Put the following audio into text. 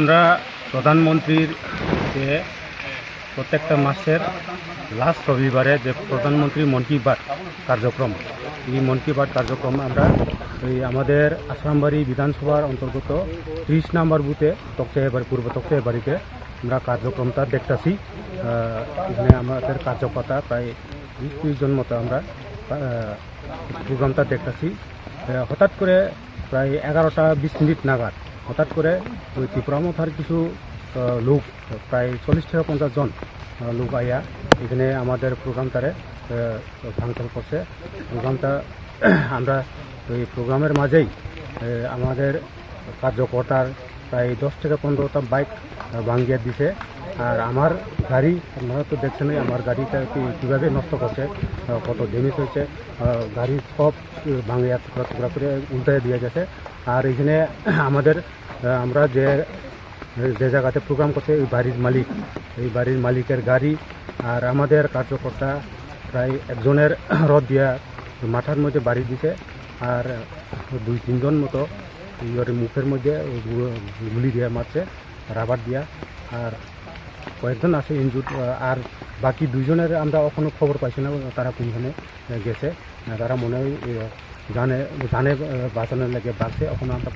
আমরা প্রধানমন্ত্রীর যে প্রত্যেকটা মাসের লাস্ট রবিবারে যে প্রধানমন্ত্রী মন কি বাত কার্যক্রম, এই মন কি বাত কার্যক্রম আমরা এই আমাদের আসামবাড়ি বিধানসভার অন্তর্গত ত্রিশ নম্বর বুথে তকচাইবাড়ি পূর্ব তকচাইবাড়িতে আমরা কার্যক্রমটা দেখতেছি। এখানে আমাদের কার্যকর্তা প্রায় বিশ ত্রিশ জন মতো আমরা প্রোগ্রামটা দেখতেছি। হঠাৎ করে প্রায় এগারোটা বিশ মিনিট নাগাদ হঠাৎ করে ওই ত্রিপুরামথার কিছু লোক, প্রায় চল্লিশ থেকে পঞ্চাশ জন লোক আইয়া এখানে আমাদের প্রোগ্রামটারে ফাংশন করছে। প্রোগ্রামটা আমরা ওই প্রোগ্রামের মাঝেই আমাদের কার্যকর্তার প্রায় দশ থেকে পনেরোটা বাইক ভাঙ্গিয়ে দিছে। আর আমার গাড়ি, আপনারা তো দেখছেনই আমার গাড়িটা কীভাবে নষ্ট করছে কত ড্যামেজ হয়েছে গাড়ি সব ভাঙিয়া টুকরা টুকরা করে উল্টে দিয়ে গেছে। আর এখানে আমাদের আমরা যে যে জায়গাতে প্রোগ্রাম করছে, এই বাড়ির মালিক, এই বাড়ির মালিকের গাড়ি আর আমাদের কার্যকর্তা প্রায় একজনের রদ দিয়া মাথার মধ্যে বাড়ি দিছে আর দুই তিনজন মতো ইয়ের মুখের মধ্যে গুলি দিয়ে মারছে, রাবার দিয়া আর কয়েকজন আছে ইনজুড আর বাকি দুইজনের আমরা এখনও খবর পাইছি না, তারা কোনখানে গেছে। তারা মনে হয় এ, জানে জানে আহ, বাঁচানোর লেগে বাঁচছে এখন আমরা